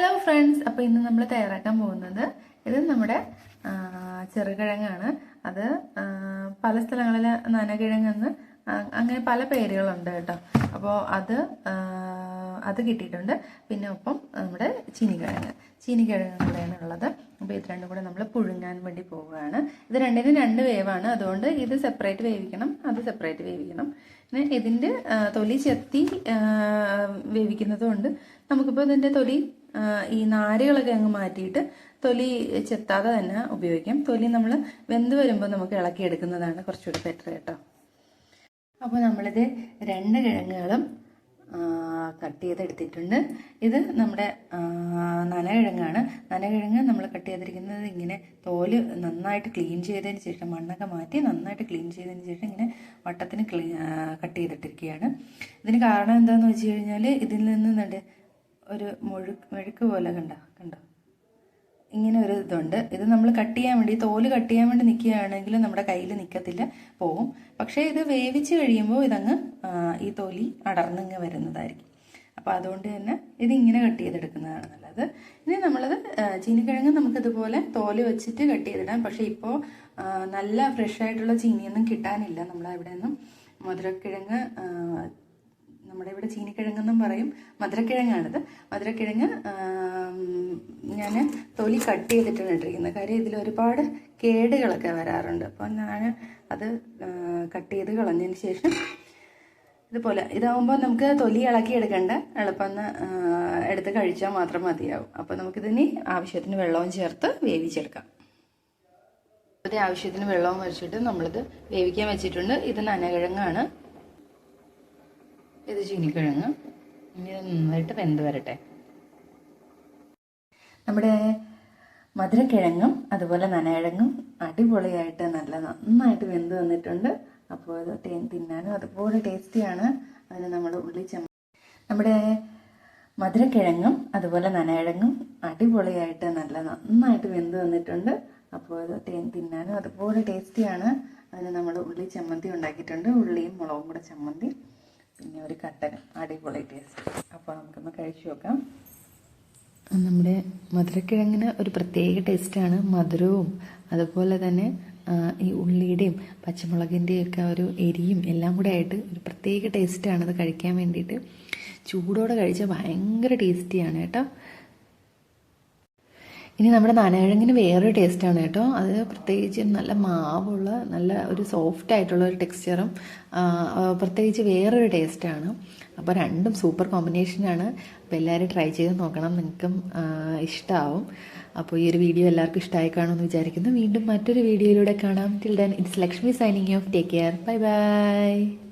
Hello friends അപ്പോൾ ഇന്ന് നമ്മൾ തയ്യാറാക്കാൻ പോകുന്നത് ഇത് നമ്മുടെ ചെറുകിഴങ്ങാണ്. അത് പല സ്ഥലങ്ങളിൽ നനകിഴങ്ങെന്ന് അങ്ങനെ പല പേരുകളുണ്ട് കേട്ടോ. അപ്പോൾ അത് അത് കിട്ടിയിട്ടുണ്ട്. പിന്നെ ഒപ്പം നമ്മുടെ ചീനിക്കിഴങ്ങ്. ചീനിക്കിഴങ്ങ് കൂടെയാണ് ഉള്ളത്. അപ്പോൾ ഇത് രണ്ടും കൂടെ നമ്മൾ പുഴുങ്ങാൻ വേണ്ടി പോവുകയാണ്. ഇത് രണ്ടിനും രണ്ട് വേവാണ്. അതുകൊണ്ട് ഇത് സെപ്പറേറ്റ് വേവിക്കണം. അത് സെപ്പറേറ്റ് വേവിക്കണം. പിന്നെ ഇതിന്റെ തൊലി ചെത്തി വേവിക്കുന്നതുകൊണ്ട് വേവിക്കുന്നത് കൊണ്ട് നമുക്കിപ്പോൾ ഇതിന്റെ തൊലി ഈ നാരുകളൊക്കെ അങ്ങ് മാറ്റിയിട്ട് തൊലി ചെത്താതെ തന്നെ ഉപയോഗിക്കാം. തൊലി നമ്മൾ വെന്ത് വരുമ്പോൾ നമുക്ക് ഇളക്കിയെടുക്കുന്നതാണ് കുറച്ചുകൂടി ബെറ്റർ കേട്ടോ. അപ്പോൾ നമ്മളിത് രണ്ട് കിഴങ്ങുകളും കട്ട് ചെയ്തെടുത്തിട്ടുണ്ട്. ഇത് നമ്മുടെ നനകിഴങ്ങാണ്. നനകിഴങ്ങ് നമ്മൾ കട്ട് ചെയ്തിരിക്കുന്നത് ഇങ്ങനെ തോൽ നന്നായിട്ട് ക്ലീൻ ചെയ്തതിന് ശേഷം മണ്ണൊക്കെ മാറ്റി നന്നായിട്ട് ക്ലീൻ ചെയ്തതിന് ശേഷം ഇങ്ങനെ വട്ടത്തിന് ക്ലീ കട്ട് ചെയ്തിട്ടിരിക്കുകയാണ്. ഇതിന് കാരണം എന്താണെന്ന് വെച്ച് കഴിഞ്ഞാൽ ഇതിൽ നിന്ന് ഒരു മുഴുക്ക് മെഴുക്ക് പോലെ കണ്ട? കണ്ടോ? ഇങ്ങനെ ഒരു ഇതുണ്ട്. ഇത് നമ്മൾ കട്ട് ചെയ്യാൻ വേണ്ടി തോൽ കട്ട് ചെയ്യാൻ വേണ്ടി നിൽക്കുകയാണെങ്കിൽ നമ്മുടെ കയ്യിൽ നിൽക്കത്തില്ല പോവും. പക്ഷേ ഇത് വേവിച്ച് കഴിയുമ്പോൾ ഇതങ്ങ് ഈ തോലി അടർന്നിങ്ങ് വരുന്നതായിരിക്കും. അപ്പോൾ അതുകൊണ്ട് തന്നെ ഇത് ഇങ്ങനെ കട്ട് ചെയ്തെടുക്കുന്നതാണ് നല്ലത്. ഇനി നമ്മളത് ചീനിക്കിഴങ്ങ് നമുക്കിതുപോലെ തോൽ വെച്ചിട്ട് കട്ട് ചെയ്തിടാം. പക്ഷേ ഇപ്പോൾ നല്ല ഫ്രഷ് ആയിട്ടുള്ള ചീനിയൊന്നും കിട്ടാനില്ല. നമ്മളവിടെ നിന്നും മധുരക്കിഴങ്ങ് നമ്മുടെ ഇവിടെ ചീനിക്കിഴങ്ങെന്നും പറയും. മധുരക്കിഴങ്ങാണിത്. മധുരക്കിഴങ്ങ് ഞാൻ തൊലി കട്ട് ചെയ്തിട്ടാണ് ഇട്ടിരിക്കുന്നത്. കാര്യം ഇതിൽ ഒരുപാട് കേടുകളൊക്കെ വരാറുണ്ട്. അപ്പോൾ ഞാൻ അത് കട്ട് ചെയ്ത് കളഞ്ഞതിന് ശേഷം ഇതുപോലെ. ഇതാവുമ്പോൾ നമുക്ക് തൊലി ഇളക്കി എടുക്കേണ്ട. എളുപ്പം എടുത്ത് കഴിച്ചാൽ മാത്രം മതിയാവും. അപ്പോൾ നമുക്കിതിനി ആവശ്യത്തിന് വെള്ളവും ചേർത്ത് വേവിച്ചെടുക്കാം. ഇത് ആവശ്യത്തിന് വെള്ളവും വരച്ചിട്ട് നമ്മളിത് വേവിക്കാൻ വെച്ചിട്ടുണ്ട്. ഇത് നനകിഴങ്ങാണ്. ഇത് ചീനിക്കിഴങ്ങ്. ഇനി നന്നായിട്ട് വെന്ത് വരട്ടെ. നമ്മുടെ മധുരക്കിഴങ്ങും അതുപോലെ നനയിഴങ്ങും അടിപൊളിയായിട്ട് നല്ല നന്നായിട്ട് വെന്ത് വന്നിട്ടുണ്ട്. അപ്പോൾ തേൻ തിന്നാനും അതുപോലെ ടേസ്റ്റിയാണ്. അതിന് നമ്മൾ ഉള്ളി ചമ്മ നമ്മുടെ മധുരക്കിഴങ്ങും അതുപോലെ നനയിഴങ്ങും അടിപൊളിയായിട്ട് നല്ല നന്നായിട്ട് വെന്ത് വന്നിട്ടുണ്ട്. അപ്പോൾ തേൻ തിന്നാനും അതുപോലെ ടേസ്റ്റിയാണ്. അതിന് നമ്മൾ ഉള്ളി ചമ്മന്തി ഉണ്ടാക്കിയിട്ടുണ്ട്. ഉള്ളിയും മുളകും കൂടെ ചമ്മന്തി. പിന്നെ ഒരു കട്ടനും അടിപൊളി ടേസ്റ്റ് അപ്പോൾ നമുക്കൊന്ന് കഴിച്ചു നോക്കാം. നമ്മുടെ മധുരക്കിഴങ്ങിന് ഒരു പ്രത്യേക ടേസ്റ്റാണ് മധുരവും അതുപോലെ തന്നെ ഈ ഉള്ളിയുടെയും പച്ചമുളകിന്റെയും ഒക്കെ ഒരു എരിയും എല്ലാം കൂടെ ആയിട്ട് ഒരു പ്രത്യേക ടേസ്റ്റാണ് അത് കഴിക്കാൻ വേണ്ടിയിട്ട്. ചൂടോടെ കഴിച്ചാൽ ഭയങ്കര ടേസ്റ്റിയാണ് കേട്ടോ. ഇനി നമ്മുടെ നനകിഴങ്ങിന് വേറൊരു ടേസ്റ്റാണ് കേട്ടോ. അത് പ്രത്യേകിച്ച് നല്ല മാവുള്ള നല്ല ഒരു സോഫ്റ്റ് ആയിട്ടുള്ള ഒരു ടെക്സ്ചറും പ്രത്യേകിച്ച് വേറൊരു ടേസ്റ്റാണ് അപ്പോൾ രണ്ടും സൂപ്പർ കോമ്പിനേഷനാണ് അപ്പോൾ എല്ലാവരും ട്രൈ ചെയ്ത് നോക്കണം. നിങ്ങൾക്കും ഇഷ്ടമാവും അപ്പോൾ ഈ ഒരു വീഡിയോ എല്ലാവർക്കും ഇഷ്ടമായി കാണുമെന്ന് വിചാരിക്കുന്നു. വീണ്ടും മറ്റൊരു വീഡിയോയിലൂടെ കാണാം. Till then it's Lakshmi signing off take care bye bye